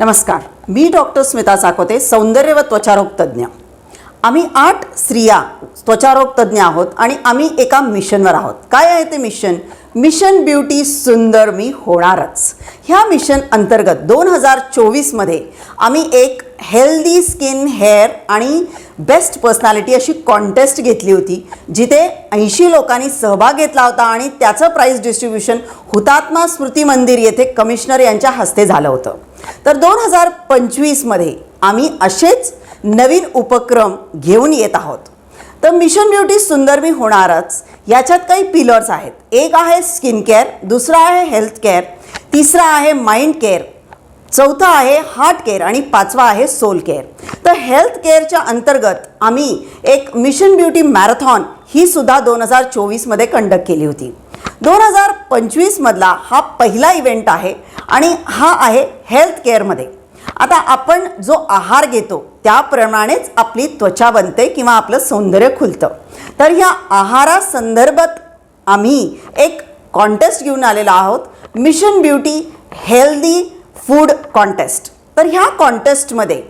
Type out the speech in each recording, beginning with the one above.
नमस्कार. मी डॉक्टर स्मिता चाकोते सौंदर्य व त्वचारोग तज्ज्ञ आम्ही आठ स्त्रिया त्वचारोग तज्ज्ञ आहोत आणि आम्ही एका मिशनवर आहोत. काय आहे ते मिशन? मिशन ब्युटी सुंदर मी होणारच. ह्या मिशन अंतर्गत दोन हजार चोवीसमध्ये आम्ही एक हेल्दी स्किन हेअर आणि बेस्ट पर्सनॅलिटी अशी कॉन्टेस्ट घेतली होती जिथे ऐंशी लोकांनी सहभाग घेतला होता आणि त्याचं प्राईज डिस्ट्रीब्युशन हुतात्मा स्मृती मंदिर येथे कमिशनर यांच्या हस्ते झालं होतं. तर दोन हजार पंचवीसमध्ये आम्ही असेच नवीन उपक्रम घेऊन येत आहोत. तर मिशन ब्युटी सुंदर मी होणारच. याच्यात काही पिलर्स आहेत. एक आहे स्किन केअर दुसरा आहे हेल्थ केअर तिसरा आहे माइंड केअर चौथा आहे हार्ट केअर आणि पाचवा आहे सोल केअर. तर हेल्थ केअरच्या अंतर्गत आम्ही एक मिशन ब्युटी मॅरेथॉन ही सुद्धा दोन हजार चोवीसमध्ये कंडक्ट केली होती. दोन हजार पंचवीसमधला हा पहिला इव्हेंट आहे आणि हा आहे हेल्थ केअरमध्ये आता आपण जो आहार घेतो त्याप्रमाणेच आपली त्वचा बनते किंवा आपलं सौंदर्य खुलतं. तर ह्या आहारासंदर्भात आम्ही एक कॉन्टेस्ट घेऊन आलेलो आहोत Mission Beauty healthy food contest तर ह्या कॉन्टेस्टमध्ये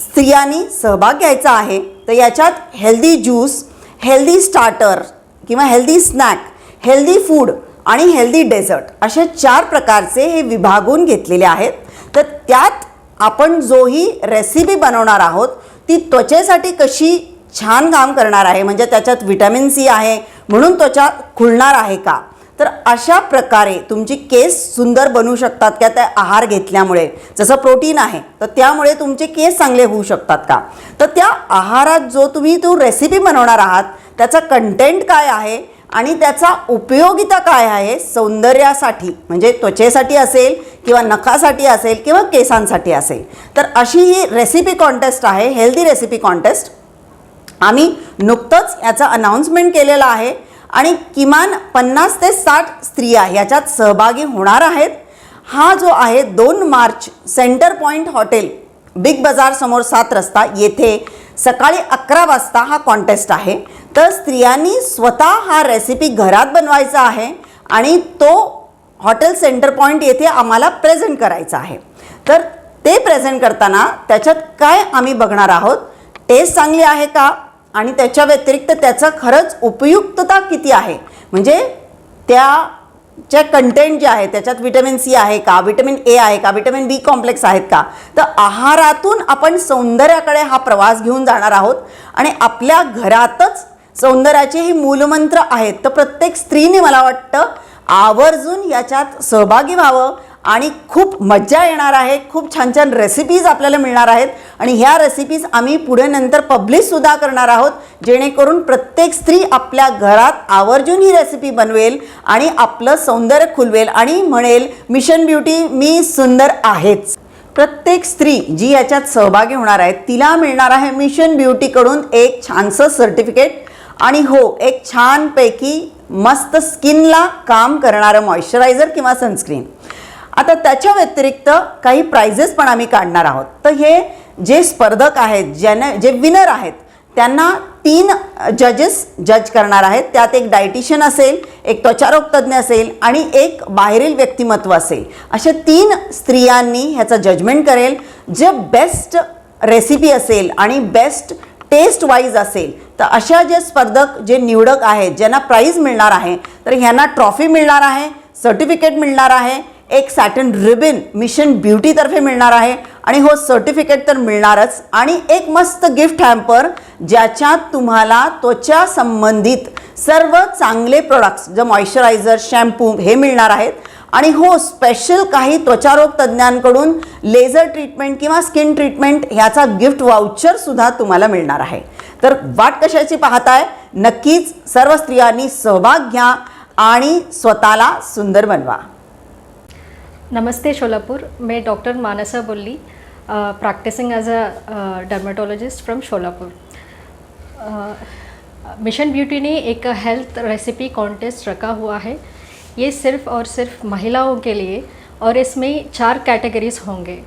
स्त्रियांनी सहभाग घ्यायचा आहे. तर याच्यात हेल्दी ज्यूस हेल्दी स्टार्टर किंवा हेल्दी स्नॅक हेल्दी फूड आणि हेल्दी डेझर्ट असे चार प्रकारचे हे विभागून घेतलेले आहेत. तर त्यात आपण जोही रेसिपी बनवणार आहोत ती त्वचेसाठी कशी छान काम करणार आहे? म्हणजे त्याच्यात व्हिटॅमिन सी आहे म्हणून त्वचा खुलणार आहे का? तर अशा प्रकारे तुमची केस सुंदर बनू शकतात का? त्या आहार घेतल्यामुळे. जसं प्रोटीन आहे तर त्यामुळे तुमचे केस चांगले होऊ शकतात का? तर त्या आहारात जो तुम्ही तो रेसिपी बनवणार आहात त्याचा कंटेंट काय आहे आणि त्याचा उपयोगिता काय आहे सौंदर्यासाठी म्हणजे त्वचेसाठी असेल किंवा नखासाठी असेल किंवा केसांसाठी असेल. तर अशी ही रेसिपी कॉन्टेस्ट आहे हेल्दी रेसिपी कॉन्टेस्ट आम्ही नुकतंच याचं अनाऊन्समेंट केलेलं आहे. आणि किमान पन्नास ते साठ स्त्रिया ह्याच्यात सहभागी होणार आहेत. हा जो आहे दोन March centre point hotel big बाजारसमोर सात रस्ता येथे सकाळी अकरा वाजता हा कॉन्टेस्ट आहे. तर स्त्रियांनी स्वतः हा रेसिपी घरात बनवायचा आहे आणि तो हॉटेल सेंटर पॉईंट येथे आम्हाला प्रेझेंट करायचा आहे. तर ते प्रेझेंट करताना त्याच्यात काय आम्ही बघणार आहोत? टेस्ट चांगली आहे का? आणि त्याच्या व्यतिरिक्त त्याचं खरंच उपयुक्तता किती आहे? म्हणजे त्याच्या कंटेंट जे आहे त्याच्यात विटॅमिन सी आहे का? विटॅमिन ए आहे का? विटॅमिन बी कॉम्प्लेक्स आहेत का? तर आहारातून आपण सौंदर्याकडे हा प्रवास घेऊन जाणार आहोत. आणि आपल्या घरातच सौंदर्याचे ही मूलमंत्र आहेत. तर प्रत्येक स्त्रीने मला वाटतं आवर्जून याच्यात सहभागी व्हावं. आणि खूप मज्जा येणार आहे खूप छान छान रेसिपीज आपल्याला मिळणार आहेत. आणि ह्या रेसिपीज आम्ही पुढे नंतर पब्लिशसुद्धा करणार आहोत. जेणेकरून प्रत्येक स्त्री आपल्या घरात आवर्जून ही रेसिपी बनवेल आणि आपलं सौंदर्य खुलवेल आणि म्हणेल मिशन ब्युटी मी सुंदर आहेच. प्रत्येक स्त्री जी याच्यात सहभागी होणार आहे तिला मिळणार आहे मिशन ब्युटीकडून एक छानसं सर्टिफिकेट आणि हो एक छानपैकी मस्त स्किनला काम करणारं मॉइश्चरायझर किंवा सनस्क्रीन आता त्याच्या व्यतिरिक्त काही प्राइजेस पण आम्ही काढणार आहोत. तर हे जे स्पर्धक आहेत ज्याने जे विनर आहेत त्यांना तीन जजेस जज करणार आहेत. त्यात एक डायटिशियन असेल एक त्वचारोग तज्ज्ञ असेल आणि एक बाहेरील व्यक्तिमत्व असेल. अशा तीन स्त्रियांनी ह्याचं जजमेंट करेल. जे बेस्ट रेसिपी असेल आणि बेस्ट टेस्ट वाईज असेल तर अशा जे स्पर्धक जे निवडक आहेत ज्यांना प्राईज मिळणार आहे तर ह्यांना ट्रॉफी मिळणार आहे सर्टिफिकेट मिळणार आहे एक सॅटन रिबिन मिशन ब्युटीतर्फे मिळणार आहे. आणि हो सर्टिफिकेट तर मिळणारच. आणि एक मस्त गिफ्ट हॅम्पर ज्याच्यात तुम्हाला त्वचा संबंधित सर्व चांगले प्रोडक्ट्स जे मॉइश्चरायझर शॅम्पू हे मिळणार आहेत. आणि हो स्पेशल काही त्वचारोग तज्ज्ञांकडून लेझर ट्रीटमेंट किंवा स्किन ट्रीटमेंट ह्याचा गिफ्ट वाउचरसुद्धा तुम्हाला मिळणार आहे. तर वाट कशाची पाहताय? नक्कीच सर्व स्त्रियांनी सहभाग घ्या आणि स्वतःला सुंदर बनवा. नमस्ते शोलापुर मैं doctor Mansa Bulli practising as a dermatologist from Solapur. Mission Beauty ने एक हेल्थ रेसिपी कॉन्टेस्ट रखा हुआ है। ये सिर्फ़ और सिर्फ़ महिलाओं के लिए और इसमें चार कैटेगरीज होंगे।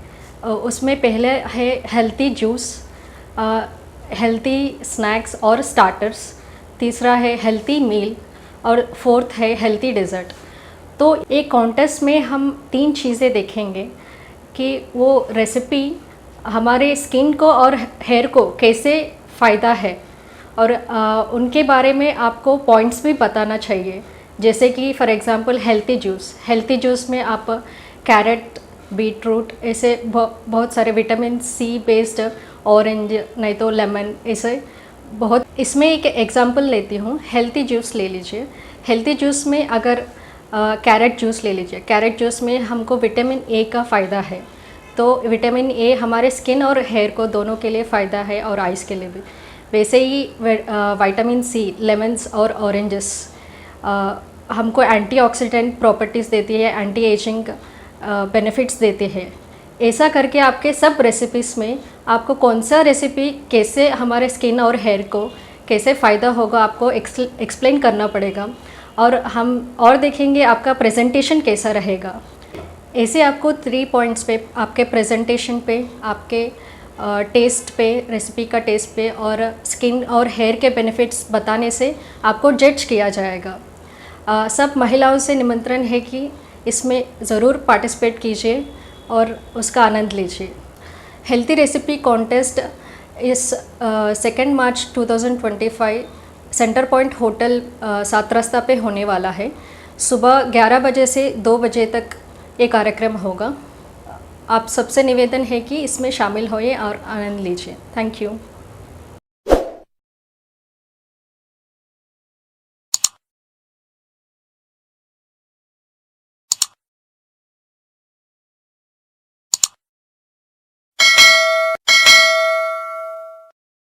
अ, उसमें पहले है हेल्थी जूस हेल्थी स्नैक्स और स्टार्टर्स तीसरा है हेल्थी मील और फोर्थ है हेल्थी डेजर्ट तो एक कॉन्टेस्ट में हम तीन चीज़ें देखेंगे कि वो रेसिपी हमारे स्किन को और हेयर को कैसे फ़ायदा है। और अ, उनके बारे में आपको पॉइंट्स भी बताना चाहिए। जैसे कि for example healthy juice healthy juice में आप कैरेट बीटरूट ऐसे बहु- बहुत सारे विटामिन सी बेस्ड ऑरेंज नहीं तो लेमन ऐसे बहुत इसमें एक एग्जांपल लेती हूँ। हेल्थी जूस ले लीजिए। हेल्थी जूस में अगर कैरेट जूस ले लीजिए। कैरेट जूस में हमको विटामिन ए का फ़ायदा है। तो विटामिन ए हमारे स्किन और हेयर को दोनों के लिए फ़ायदा है और आइज़ के लिए भी। वैसे ही विटामिन सी लेमन्स और ऑरेंजेस हमको एंटीऑक्सीडेंट प्रॉपर्टीज़ देती है एंटी एजिंग बेनिफिट्स देते हैं। ऐसा करके आपके सब रेसिपीज़ में आपको कौन सा रेसिपी कैसे हमारे स्किन और हेयर को कैसे फ़ायदा होगा आपको एक्सप्लेन करना पड़ेगा। और हम और देखेंगे आपका प्रेजेंटेशन कैसा रहेगा। ऐसे आपको थ्री पॉइंट्स पे आपके प्रेजेंटेशन पे आपके टेस्ट पे रेसिपी का टेस्ट पे और स्किन और हेयर के बेनिफिट्स बताने से आपको जज किया जाएगा। अ, सब महिलाओं से निमंत्रण है कि इसमें ज़रूर पार्टिसिपेट कीजिए और उसका आनंद लीजिए। हेल्थी रेसिपी कॉन्टेस्ट इस second March 2025 Centre Point hotel Saat Rasta पे होने वाला है। सुबह 11 बजे से 2 बजे तक ये कार्यक्रम होगा। आप सबसे निवेदन है कि इसमें शामिल होइए और आनंद लीजिए। Thank you.